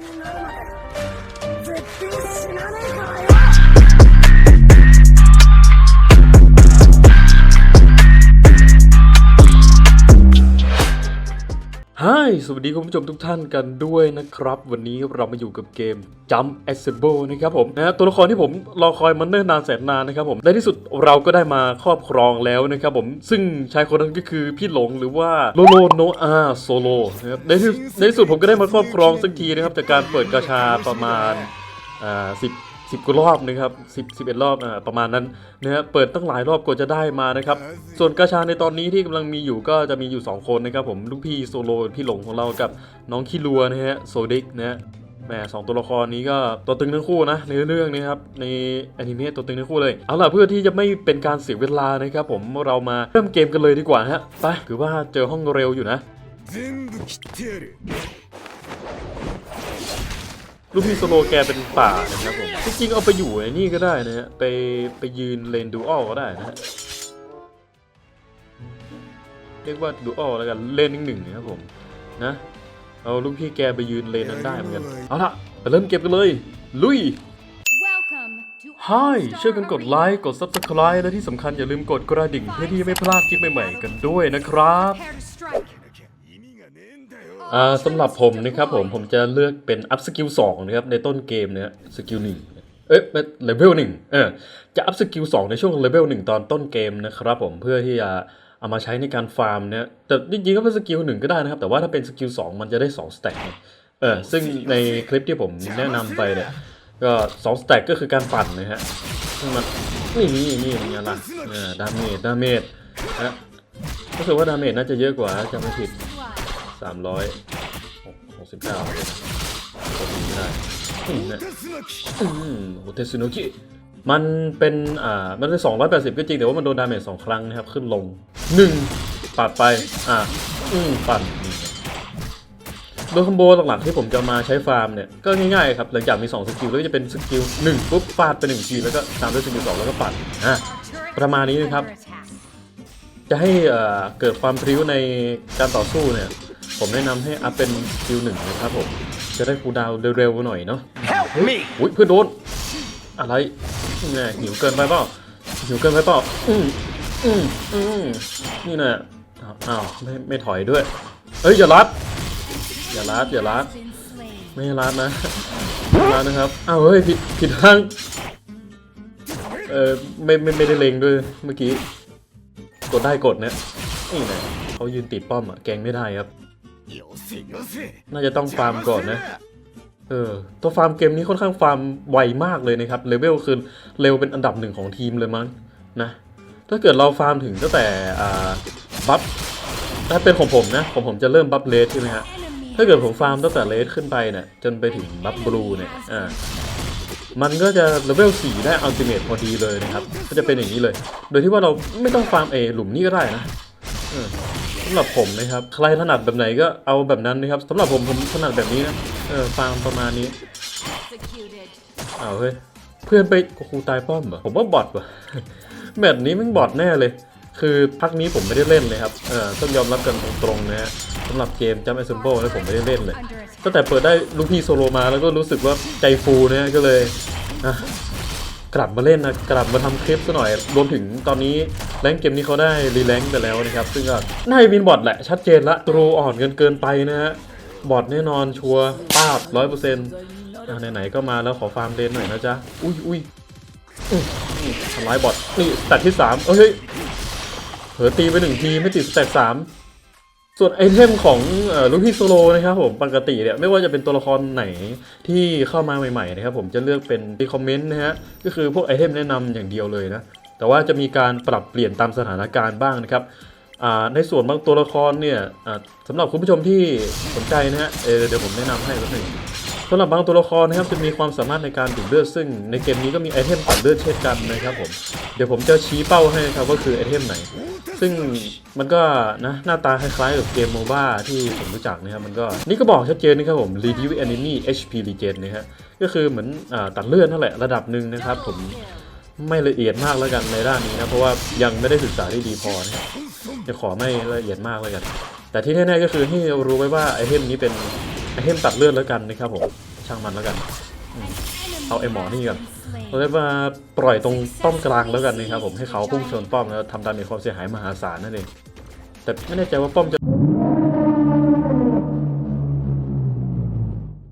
Thank you. สวัสดีคุณผู้ชมทุกท่านกันด้วยนะครับ วันนี้เรามาอยู่กับเกม Jump Assemble นะครับผมนะตัวละครที่ผมรอคอยมันเนิ่นนานแสนนานนะครับผมในที่สุดเราก็ได้มาครอบครองแล้วนะครับผมซึ่งชายคนนั้นก็คือพี่หลงหรือว่าโลโลโนอาโซโลนะครับในที่ในที่สุดผมก็ได้มาครอบครองสักทีนะครับจากการเปิดกาชาประมาณอ่าสิบ สิบกรอบนะครับสิบสิบเอ็ดรอบอ่าประมาณนั้นนะฮะเปิดตั้งหลายรอบกว่าจะได้มานะครับ ส่วนกาชาในตอนนี้ที่กำลังมีอยู่ก็จะมีอยู่ 2 คนนะครับผมลูกพี่โซโลพี่หลงของเรากับน้องคิรัวนะฮะโซดิกนะฮะแหมสองตัวละครนี้ก็ตัวตึงทั้งคู่นะในเรื่องนี้ครับในอนิเมะตัวตึงทั้งคู่เลยเอาล่ะเพื่อที่จะไม่เป็นการเสียเวลานะครับผมเรามาเริ่มเกมกันเลยดีกว่าฮะไปถือว่าเจอห้องเร็วอยู่นะ ลูกพี่โซโลแกเป็นป่านะครับผมจริงๆเอาไปอยู่ในนี่ก็ได้นะฮะไปไปยืนเลนดูอัลก็ได้นะฮะเรียกว่าดูอัลแล้วกันเลนหนึ่งหนึ่งนะครับผมนะเอาลูกพี่แกไปยืนเลนนั้นได้เหมือนกันเอาล่ะไปเริ่มเก็บกันเลย ลุย Welcome to ฮายช่วยกันกดไลค์กด Subscribe และที่สำคัญอย่าลืมกดกระดิ่งเพื่อที่จะไม่พลาดคลิปใหม่ๆกันด้วยนะครับ อ่าสำหรับผมนะครับผมผมจะเลือกเป็นอัพสกิลสองนะครับในต้นเกมเนี่ยสกิลหนึ่งเอ๊ะเลเวลหนึ่งเออจะอัพสกิลสองในช่วงเลเวลหนึ่งตอนต้นเกมนะครับผมเพื่อที่จะเอามาใช้ในการฟาร์มเนี่ยแต่จริงๆก็เป็นสกิลหนึ่งก็ได้นะครับ แต่ว่าถ้าเป็นสกิลสองมันจะได้2สแต็กเออซึ่งในคลิปที่ผมแนะนำไปเนี่ยก็2สแต็กก็คือการปั่นนะฮะซึ่งมันนี่นี่นี่เป็นไงล่ะเออดาเมจดาเมจนะรู้สึกว่าดาเมจน่าจะเยอะกว่าจะไม่ผิด สามร้อยหกสิบเก้าผมไม่ได้เนี่ยอืมโฮเทสุโนกิมันเป็นอ่ามันเป็นสองร้อยแปดสิบก็จริงแต่ว่ามันโดนดาเมจสองครั้งนะครับ ขึ้นลงหนึ่งปัดไป อ่าอืมปั่นโดยคอมโบหลักๆที่ผมจะมาใช้ฟาร์มเนี่ย ก็ง่ายๆครับ หลังจากมี 2 สกิล แล้วก็จะเป็นสกิล1ปุ๊บฟาดไป1ทีแล้วก็ตามด้วยสกิล2แล้วก็ปัดอะประมาณนี้นะครับ จะให้อ่อเกิดความพริ้วในการต่อสู้เนี่ย ผมแนะนำให้อัพเป็นคิวหนึ่งนะครับผม จะได้คูดาวเร็วๆหน่อยเนาะ Help me อุ้ยเพื่อนโดน อะไรนี่หิวเกินไปเปล่าหิวเกินไปเปล่าอืมอืมอืมนี่นะอ้าวไม่ไม่ถอยด้วย เอ้ยอย่ารัดอย่ารัดอย่ารัดไม่รัดนะรัดนะครับอ้าวเฮ้ยผิดผิดทางเออไม่ไม่ไม่ได้เลงด้วยเมื่อกี้กดได้กดเนี้ยนี่นะเขายืนติดป้อมอะแกงไม่ได้ครับ น่าจะต้องฟาร์มก่อนนะ เออ ตัวฟาร์มเกมนี้ค่อนข้างฟาร์มไวมากเลยนะครับ เลเวลคือเร็วเป็นอันดับหนึ่งของทีมเลยมั้งนะ ถ้าเกิดเราฟาร์มถึงตั้งแต่อ่าบัฟ ถ้าเป็นของผมนะของผมจะเริ่มบัฟเลสใช่ไหมฮะ Enemy ถ้าเกิดผมฟาร์มตั้งแต่เลสขึ้นไปเนี่ยจนไปถึงบัฟบลูเนี่ย อ่า มันก็จะเลเวล4ได้อัลติเมทพอดีเลยนะครับ ก็จะเป็นอย่างนี้เลย โดยที่ว่าเราไม่ต้องฟาร์มเอหลุมนี้ก็ได้นะ เออ สำหรับผมนะครับ ใครถนัดแบบไหนก็เอาแบบนั้นนะครับสำหรับผมผมถนัดแบบนี้นะเออฟาร์มประมาณนี้ executed. อ้าวเฮ้ยเพื่อนไปโอ้โหตายป้อมเหรอผมว่าบอทว่ะแบบนี้มันบอทแน่เลย คือพักนี้ผมไม่ได้เล่นเลยครับเออต้องยอมรับกันตรงๆนะฮะสำหรับเกมจัม p อ s เซมเบิลแล้วผมไม่ได้เล่นเลย Under attack. ตั้งแต่เปิดได้ลูกพี่โซโลมาแล้วก็รู้สึกว่าใจฟูเนี่ยก็เลยอะ กลับมาเล่นนะกลับมาทำคลิปซะหน่อย รวมถึงตอนนี้แรงเกมนี้เขาได้รีแลงไปแล้วนะครับ ซึ่งก็น่าจะเป็นบอทแหละ ชัดเจนละตรูอ่อนเกินเกินไปนะฮะบอทแน่นอนชัวร์ป้าบร้อยเปอร์เซ็นต์ไหนๆก็มาแล้วขอฟาร์มเลนหน่อยนะจ๊ะ อุ้ยอุ้ยอื้ออื้อทำร้ายบอทนี่ตัดที่สามเอ้ยเผลอตีไปหนึ่งทีไม่ติดสแตัดสาม ส่วนไอเทมของลูกพี่โซโลนะครับผมปกติเนี่ยไม่ว่าจะเป็นตัวละครไหนที่เข้ามาใหม่ๆนะครับผมจะเลือกเป็นที่คอมเมนต์นะฮะก็คือพวกไอเทมแนะนำอย่างเดียวเลยนะแต่ว่าจะมีการปรับเปลี่ยนตามสถานการณ์บ้างนะครับในส่วนบางตัวละครเนี่ยสำหรับคุณผู้ชมที่สนใจนะฮะเเดี๋ยวผมแนะนำให้สักหนึ่งำหรับบางตัวละครนะครับจะมีความสามารถในการดูดเลือดซึ่งในเกมนี้ก็มีไอเทมตัดเลือดเช่นกันนะครับผมเดี๋ยวผมจะชี้เป้าให้นะครับว่าคือไอเทมไหน ซึ่งมันก็นะหน้าตาคล้ายๆกับเกมโมบ้าที่ผมรู้จักนะครับมันก็นี่ก็บอกชัดเจนนะครับผม reduce enemy HP regen นะฮะก็คือเหมือนอตัดเลือดนั่นแหละระดับหนึ่งนะครับผมไม่ละเอียดมากแล้วกันในด้านนี้นะเพราะว่ายังไม่ได้ศึกษาที่ดีพอนะจะขอไม่ละเอียดมากแล้วกัน แต่ที่แน่ๆก็คือให้รู้ไว้ว่าไอเทมนี้เป็น ไอเทมตัดเลือดแล้วกันนะครับผมช่างมันแล้วกันเอาไอ้หมอนี่ก่อนเราได้มาปล่อยตรงป้อมกลางแล้วกันนะครับผมให้เขาพุ่งชนป้อมแล้วทำดาเมจความเสียหายมหาศาลนั่นเองแต่ไม่แน่ใจว่าป้อมจะ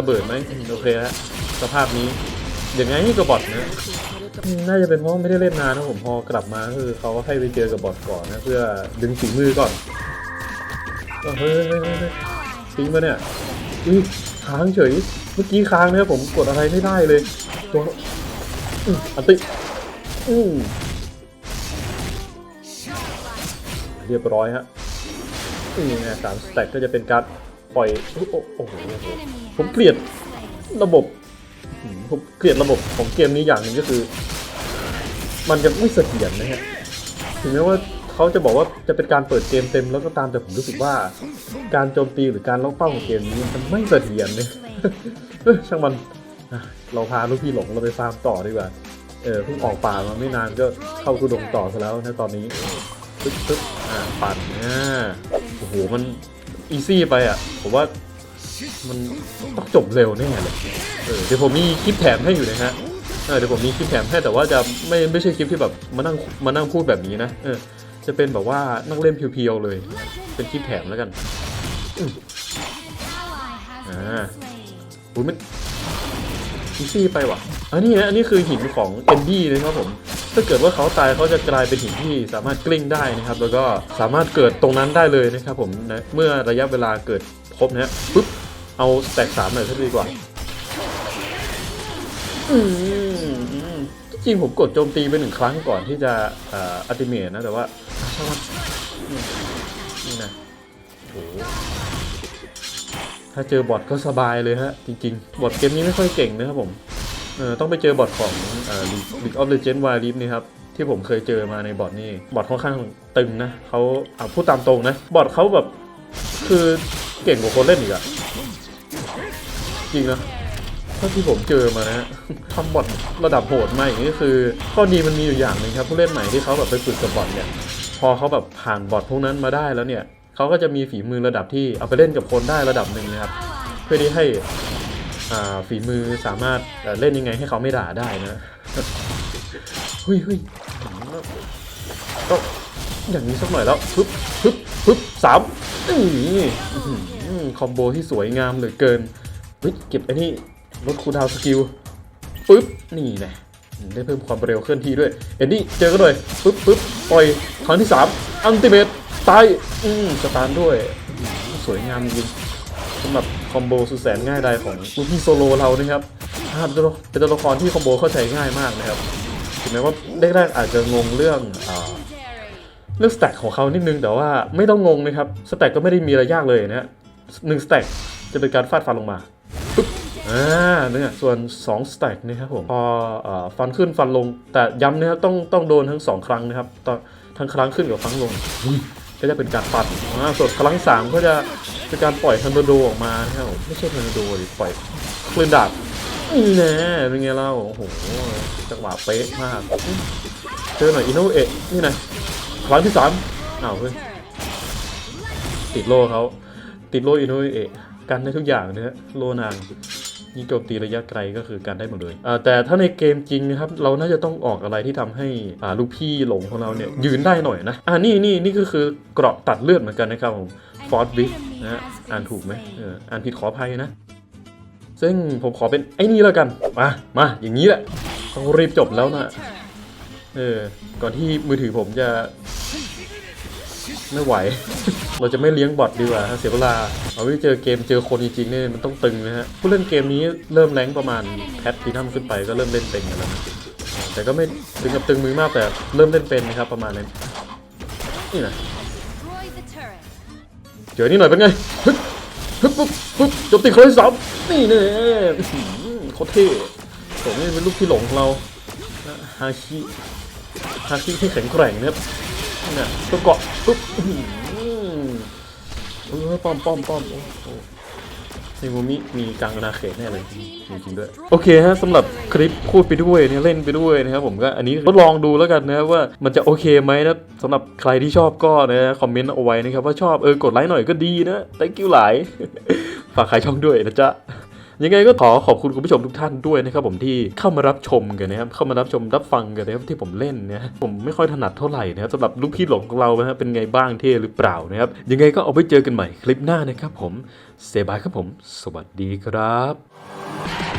ระเบิดไหมโอเคฮะสภาพนี้อย่างไงก็บอทนะน่าจะเป็นเพราะไม่ได้เล่นนานนะผมพอกลับมาคือเขาให้ไปเจอกับบอทก่อนนะเพื่อดึงฝีมือก่อนเฮ้ยเฮ้ยเฮ้ยเฮ้ยทิ้งมาเนี่ย อุ้ยค้างเฉย เมื่อกี้ค้างนะครับผมกดอะไรไม่ได้เลยตัวอันติอืมเรียบร้อยฮะนี่ไงสามสแต็กก็จะเป็นการปล่อยโอ้โหโอ้โหผมเกลียดระบบผมเกลียดระบบของเกมนี้อย่างหนึ่งก็คือ มันจะไม่เสถียรนะฮะถึงแม้ว่า เขาจะบอกว่าจะเป็นการเปิดเกมเต็มแล้วก็ตามแต่ผมรู้สึกว่า การโจมตีหรือการล็อกเป้าของเกมนี้มันไม่เสถียรเลยเอ้ยช่างมันเราพาลูกพี่หลงเราไปฟาร์มต่อดีกว่าเออเพิ่งออกป่ามาไม่นานก็เข้ากุดงต่อซะแล้วนะตอนนี้ปึ๊บปึ๊บอ่าปั่นอ่าโอ้โหมันอีซี่ไปอะผมว่ามันต้องจบเร็วแน่เลยเออเดี๋ยวผมมีคลิปแถมให้อยู่นะฮะเออเดี๋ยวผมมีคลิปแถมให้แต่ว่าจะไม่ไม่ใช่คลิปที่แบบมานั่งมานั่งพูดแบบนี้นะเออ จะเป็นแบบว่านั่งเล่นเพียวๆเลย เป็นคลิปแถมแล้วกัน Ah. อุ้ยมันอีซี่ไปว่ะอันนี้นะอันนี้คือหินของเอนดี้นะครับผม ถ้าเกิดว่าเขาตายเขาจะกลายเป็นหินที่สามารถกลิ้งได้นะครับ แล้วก็สามารถเกิดตรงนั้นได้เลยนะครับผมนะเมื่อระยะเวลาเกิดครบนะฮะปุ๊บเอาแตกสามหน่อยซะดีกว่า อืม จริงผมกดโจมตีไปหนึ่งครั้งก่อนที่จะอัติเมทนะ แต่ว่าช่างมันอืมนี่นะโอ้ถ้าเจอบอทก็สบายเลยฮะ จริง ๆ บอทเกมนี้ไม่ค่อยเก่งนะครับผมเออต้องไปเจอบอทของเอ่อ League of Legends Wild Rift นี่ครับที่ผมเคยเจอมาในบอทนี่บอทค่อนข้างตึงนะเขาอะพูดตามตรงนะบอทเขาแบบคือเก่งกว่าคนเล่นอีกอะจริงนะ ท่าที่ผมเจอมานะฮะทำบอทระดับโหดมาอย่างนี้คือข้อดีมันมีอยู่อย่างหนึ่งครับผู้เล่นใหม่ที่เขาแบบไปฝึกกับบอทเนี่ยพอเขาแบบผ่านบอทพวกนั้นมาได้แล้วเนี่ยเขาก็จะมีฝีมือระดับที่เอาไปเล่นกับคนได้ระดับหนึ่งนะครับ เพื่อที่ให้ฝีมือสามารถเล่นยังไงให้เขาไม่ด่าได้นะเฮ้ยเฮ้ยก็อย่างนี้สักหน่อยแล้วปึ๊บปึ๊บปึ๊บสามนี่คอมโบที่สวยงามเหลือเกินเฮ้ยเก็บไอ้นี่ ลดคูดาวสกิลปึ๊บนี่แหละได้เพิ่มความเร็วเคลื่อนที่ด้วยเอ็ดดี้เจอกันเลยปึ๊บปึ๊บปล่อยครั้งที่สามอัลติเมตตายอืมสตาร์ด้วย สวยงามจริงสำหรับคอมโบสุดแสนง่ายดายของลูกพี่โซโลเรานะครับอ่าเป็นตัวละครที่คอมโบเข้าใจง่ายมากนะครับถึงแม้ว่าแรกๆอาจจะงงเรื่องอเรื่องสแต็กของเขานิดนึงแต่ว่าไม่ต้องงงนะครับสแต็กก็ไม่ได้มีอะไรยากเลยนะฮะหนึ่งสแต็กจะเป็นการฟาดฟันลงมา อ่าเนี่ยส่วน2สแต็กนะครับผมพออฟันขึ้นฟันลง แต่ย้ำนะครับต้องต้องโดนทั้งสองครั้งนะครับตอนทั้งครั้งขึ้นกับครั้งลงก็จะเป็นการฟันอ่าส่วนครั้งสามก็จะเป็นการปล่อยทันโดโดออกมานะครับไม่ใช่ทันโดโดดิปล่อยคลื่นดาบนี่แน่เป็นไงเล่าโอ้โหจังหวะเป๊ะมากเจอหน่อยอินโนเอะนี่นะครั้งที่สามอ้าวเฮ้ยติดโลเขาติดโลอินโนเอะกันได้ทุกอย่างนะฮะโลนาง ยิงโจมตีระยะไกลก็คือการได้หมดเลยอ่าแต่ถ้าในเกมจริงนะครับเราน่าจะต้องออกอะไรที่ทำให้อ่าลูกพี่หลงของเราเนี่ยยืนได้หน่อยนะอ่านี่นี่นี่ก็คือเกราะตัดเลือดเหมือนกันนะครับผมฟอร์ดบินะฮะอ่านถูกไหมเอออ่านผิดขออภัยนะ ซึ่งผมขอเป็นไอ้นี่แล้วกัน มามาอย่างนี้แหละต้องรีบจบแล้วนะเออก่อนที่มือถือผมจะไม่ไหว เราจะไม่เลี้ยงบอทดีกว่าเสียเวลาเอาไว้เจอเกมเจอคนจริงๆเนี่ยมันต้องตึงนะฮะผู้เล่นเกมนี้เริ่มแรงประมาณแพทพีนัมขึ้นไปก็เริ่มเล่นเป็นกันแล้วแต่ก็ไม่ถึงกับตึงมือมากแต่เริ่มเล่นเป็นนะครับประมาณนั้นนี่นะเจอนี่หน่อยเป็นไงฮึบฮึบปุ๊บปุ๊บจมตีคนที่สามนี่แน่อื้อหือโคตรเท่ผมนี่เป็นลูกที่หลงของเราฮาคิฮาคิที่แข็งแกร่งนะครับเนี่ยตัวเกาะปุ๊บ อื้อหือเออป้อมป้อมป้อมโอ้โหในมูมิมีกลางนาณาเขตแน่เลยจริงๆด้วยโอเคฮะสำหรับคลิปพูดไปด้วยเนี่ยเล่นไปด้วยนะครับผมก็อันนี้ทดลองดูแล้วกันนะว่ามันจะโอเคไหมนะสำหรับใครที่ชอบก็นะคอมเมนต์เอาไว้นะครับว่าชอบเออกดไลค์หน่อยก็ดีนะ thank you หลายฝากขายช่องด้วยนะจ๊ะ ยังไงก็ขอขอบคุณคุณผู้ชมทุกท่านด้วยนะครับผมที่เข้ามารับชมกันนะครับเข้ามารับชมรับฟังกันนะครับที่ผมเล่นเนี่ยผมไม่ค่อยถนัดเท่าไหร่นะครับสำหรับลูกพี่หลงของเรานะฮะเป็นไงบ้างเท่หรือเปล่านะครับยังไงก็เอาไว้เจอกันใหม่คลิปหน้านะครับผมเซบายครับผม สวัสดีครับ